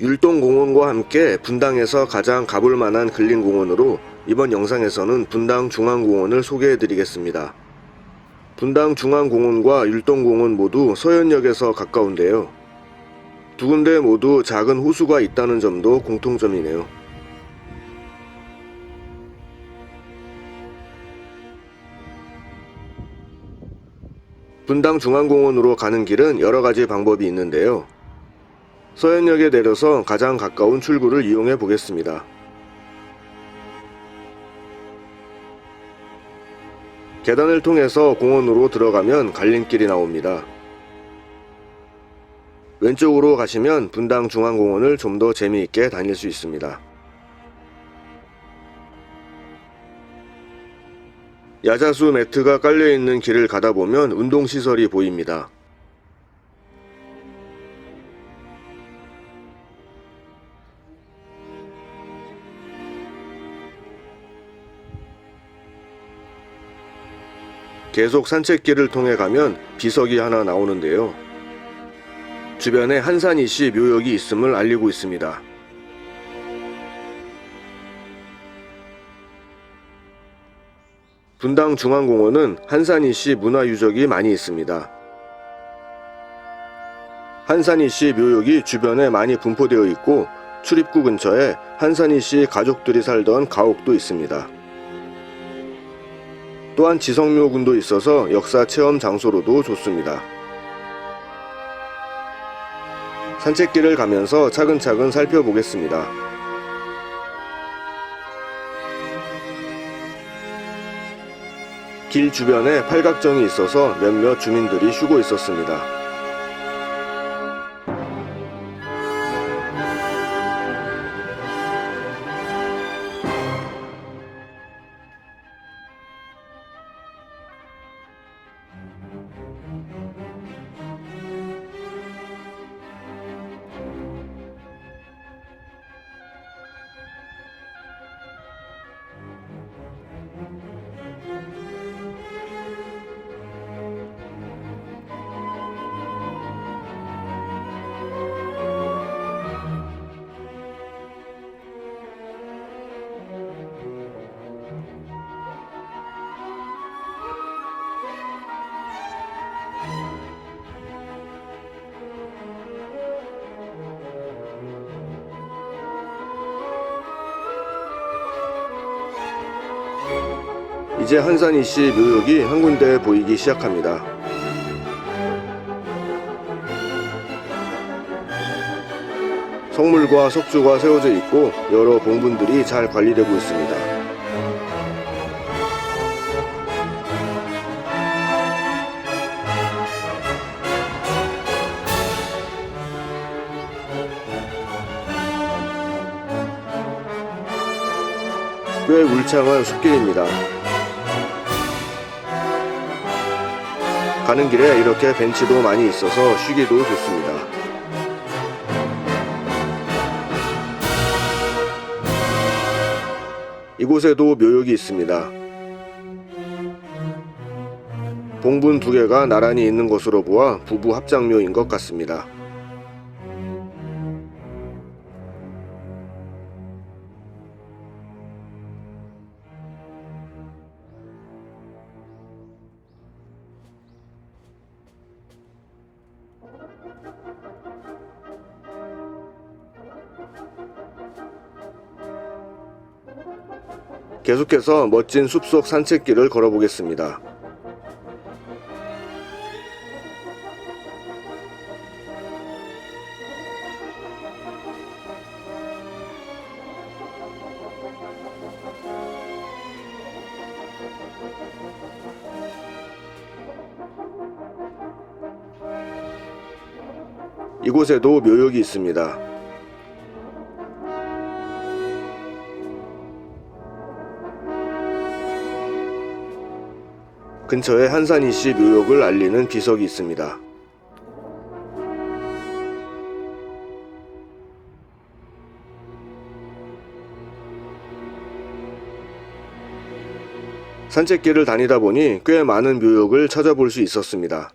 율동공원과 함께 분당에서 가장 가볼 만한 근린공원으로 이번 영상에서는 분당 중앙공원을 소개해 드리겠습니다. 분당 중앙공원과 율동공원 모두 서현역에서 가까운데요. 두 군데 모두 작은 호수가 있다는 점도 공통점이네요. 분당 중앙공원으로 가는 길은 여러 가지 방법이 있는데요. 서현역에 내려서 가장 가까운 출구를 이용해 보겠습니다. 계단을 통해서 공원으로 들어가면 갈림길이 나옵니다. 왼쪽으로 가시면 분당 중앙공원을 좀 더 재미있게 다닐 수 있습니다. 야자수 매트가 깔려 있는 길을 가다 보면 운동시설이 보입니다. 계속 산책길을 통해 가면 비석이 하나 나오는데요. 주변에 한산이씨 묘역이 있음을 알리고 있습니다. 분당 중앙공원은 한산이씨 문화유적이 많이 있습니다. 한산이씨 묘역이 주변에 많이 분포되어 있고 출입구 근처에 한산이씨 가족들이 살던 가옥도 있습니다. 또한 지성묘군도 있어서 역사 체험 장소로도 좋습니다. 산책길을 가면서 차근차근 살펴보겠습니다. 길 주변에 팔각정이 있어서 몇몇 주민들이 쉬고 있었습니다. 이제 한산 이 씨 묘역이 한 군데 보이기 시작합니다. 성물과 석주가 세워져 있고 여러 봉분들이 잘 관리되고 있습니다. 꽤 울창한 숲길입니다. 가는 길에 이렇게 벤치도 많이 있어서 쉬기도 좋습니다. 이곳에도 묘역이 있습니다. 봉분 두 개가 나란히 있는 것으로 보아 부부 합장묘인 것 같습니다. 계속해서 멋진 숲속 산책길을 걸어보겠습니다. 이곳에도 묘역이 있습니다. 근처에 한산이 씨 묘역을 알리는 비석이 있습니다. 산책길을 다니다 보니 꽤 많은 묘역을 찾아볼 수 있었습니다.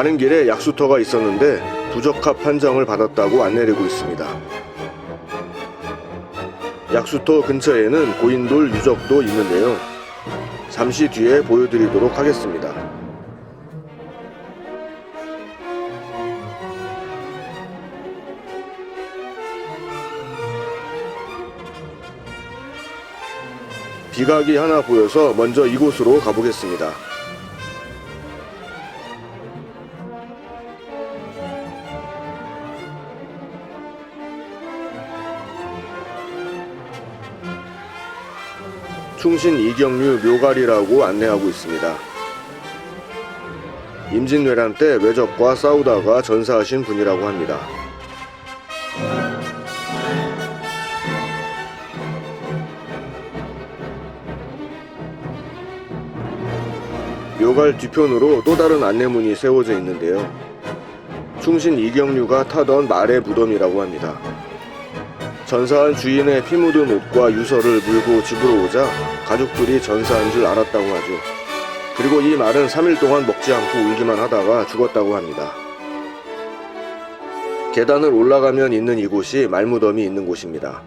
가는 길에 약수터가 있었는데 부적합 판정을 받았다고 안 내리고 있습니다. 약수터 근처에는 고인돌 유적도 있는데요. 잠시 뒤에 보여드리도록 하겠습니다. 비각이 하나 보여서 먼저 이곳으로 가보겠습니다. 충신 이경류 묘가리라고 안내하고 있습니다. 임진왜란 때 외적과 싸우다가 전사하신 분이라고 합니다. 묘갈 뒤편으로 또 다른 안내문이 세워져 있는데요. 충신 이경류가 타던 말의 무덤이라고 합니다. 전사한 주인의 피 묻은 옷과 유서를 물고 집으로 오자 가족들이 전사한 줄 알았다고 하죠. 그리고 이 말은 3일 동안 먹지 않고 울기만 하다가 죽었다고 합니다. 계단을 올라가면 있는 이곳이 말무덤이 있는 곳입니다.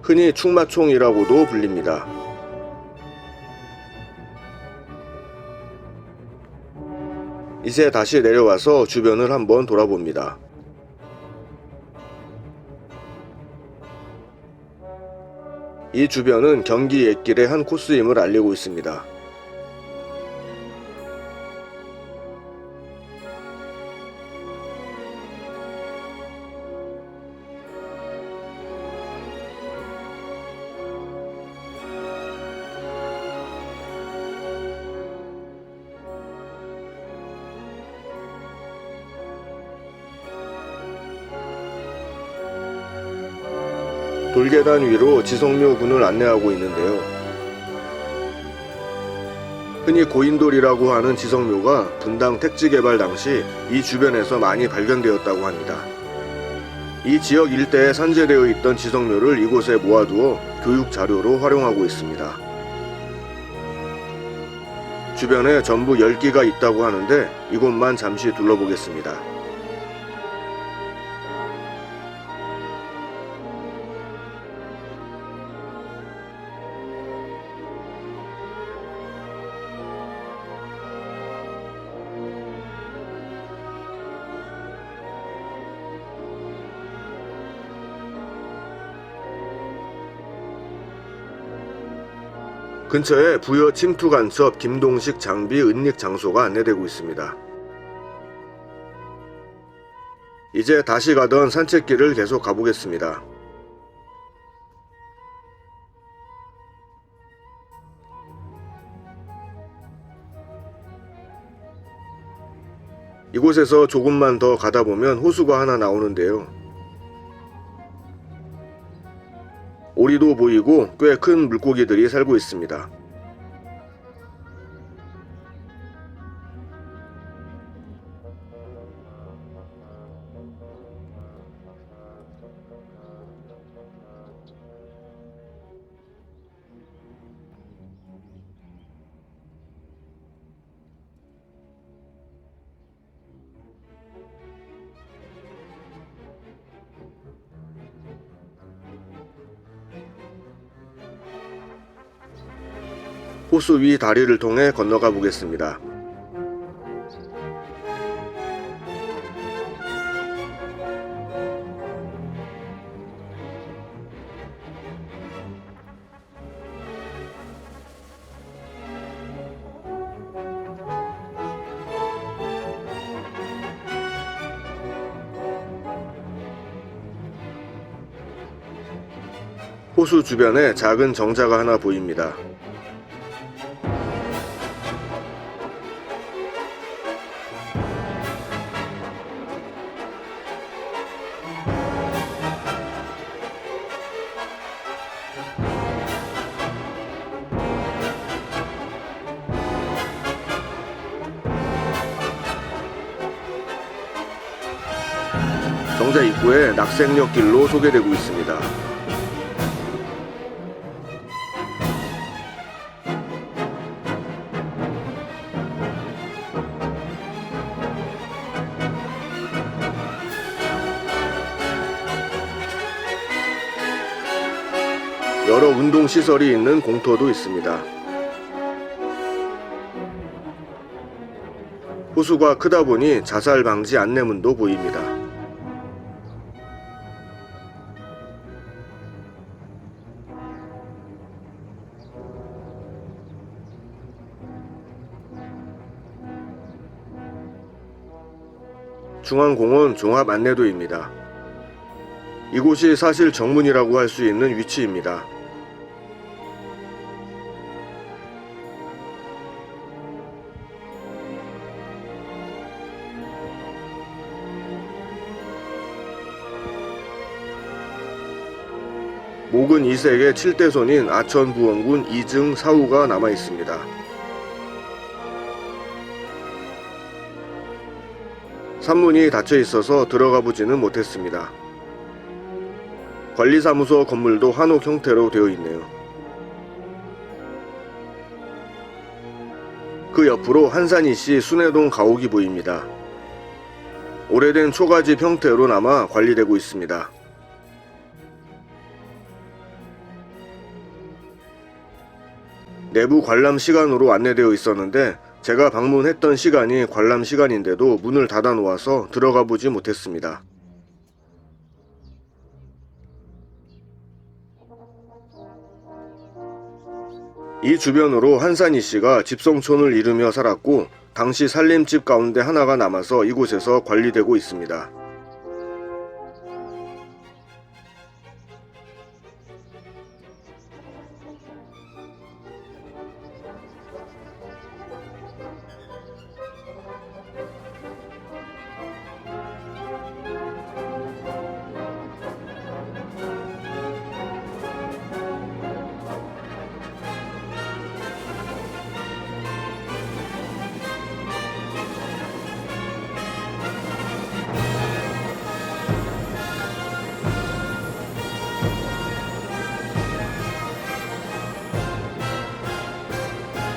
흔히 충마총이라고도 불립니다. 이제 다시 내려와서 주변을 한번 돌아봅니다. 이 주변은 경기 옛길의 한 코스임을 알리고 있습니다. 돌계단 위로 지성묘 군을 안내하고 있는데요. 흔히 고인돌이라고 하는 지성묘가 분당 택지 개발 당시 이 주변에서 많이 발견되었다고 합니다. 이 지역 일대에 산재되어 있던 지성묘를 이곳에 모아두어 교육 자료로 활용하고 있습니다. 주변에 전부 10기가 있다고 하는데 이곳만 잠시 둘러보겠습니다. 근처에 부여 침투 간첩 김동식 장비 은닉 장소가 안내되고 있습니다. 이제 다시 가던 산책길을 계속 가보겠습니다. 이곳에서 조금만 더 가다 보면 호수가 하나 나오는데요. 오리도 보이고 꽤 큰 물고기들이 살고 있습니다. 호수 위 다리를 통해 건너가 보겠습니다. 호수 주변에 작은 정자가 하나 보입니다. 상자 입구에 낙생역 길로 소개되고 있습니다. 여러 운동 시설이 있는 공터도 있습니다. 호수가 크다 보니 자살 방지 안내문도 보입니다. 중앙공원 종합 안내도입니다. 이곳이 사실 정문이라고 할 수 있는 위치입니다. 목은 이색의 7대손인 아천부원군 이증 사후가 남아 있습니다. 산문이 닫혀 있어서 들어가 보지는 못했습니다. 관리사무소 건물도 한옥 형태로 되어 있네요. 그 옆으로 한산이씨 순회동 가옥이 보입니다. 오래된 초가집 형태로 남아 관리되고 있습니다. 내부 관람 시간으로 안내되어 있었는데 제가 방문했던 시간이 관람 시간인데도 문을 닫아 놓아서 들어가 보지 못했습니다. 이 주변으로 한산이 씨가 집성촌을 이루며 살았고 당시 살림집 가운데 하나가 남아서 이곳에서 관리되고 있습니다.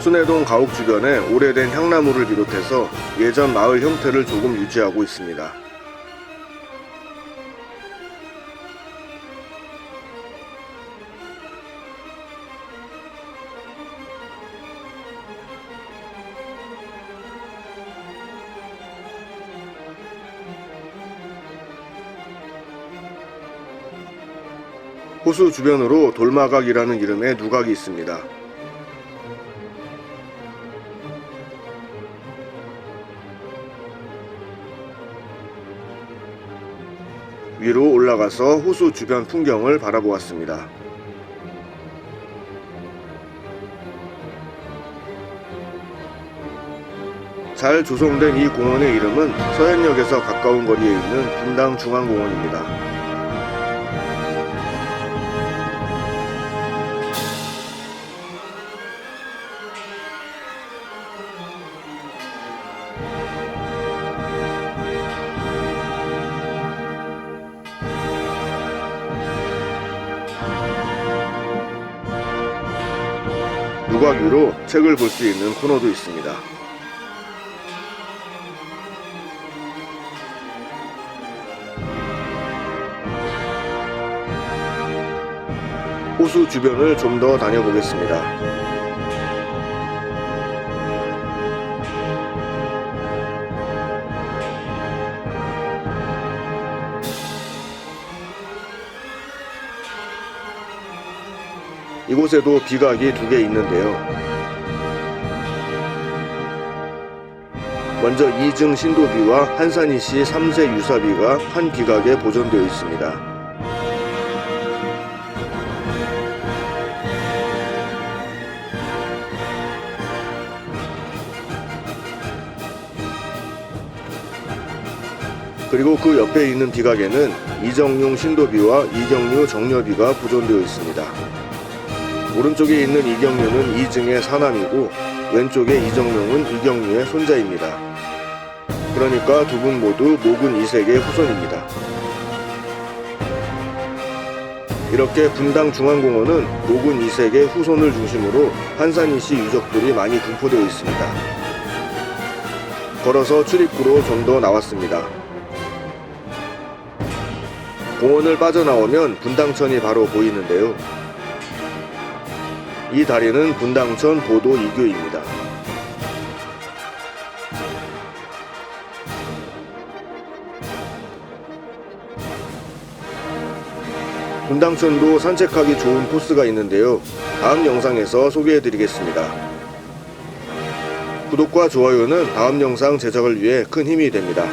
순회동 가옥 주변에 오래된 향나무를 비롯해서 예전 마을 형태를 조금 유지하고 있습니다. 호수 주변으로 돌마각이라는 이름의 누각이 있습니다. 위로 올라가서 호수 주변 풍경을 바라보았습니다. 잘 조성된 이 공원의 이름은 서현역에서 가까운 거리에 있는 분당 중앙공원입니다. 위로 책을 볼 수 있는 코너도 있습니다. 호수 주변을 좀 더 다녀보겠습니다. 이곳에도 비각이 두 개 있는데요. 먼저 이증 신도비와 한산이씨 3세 유사비가 한 비각에 보존되어 있습니다. 그리고 그 옆에 있는 비각에는 이정용 신도비와 이경류 정려비가 보존되어 있습니다. 오른쪽에 있는 이경류는 이증의 사남이고 왼쪽에 이정용은 이경류의 손자입니다. 그러니까 두 분 모두 모근 이색의 후손입니다. 이렇게 분당 중앙공원은 모근 이색의 후손을 중심으로 한산이씨 유적들이 많이 분포되어 있습니다. 걸어서 출입구로 좀 더 나왔습니다. 공원을 빠져나오면 분당천이 바로 보이는데요. 이 다리는 분당천 보도 이교입니다. 분당천도 산책하기 좋은 코스가 있는데요. 다음 영상에서 소개해 드리겠습니다. 구독과 좋아요는 다음 영상 제작을 위해 큰 힘이 됩니다.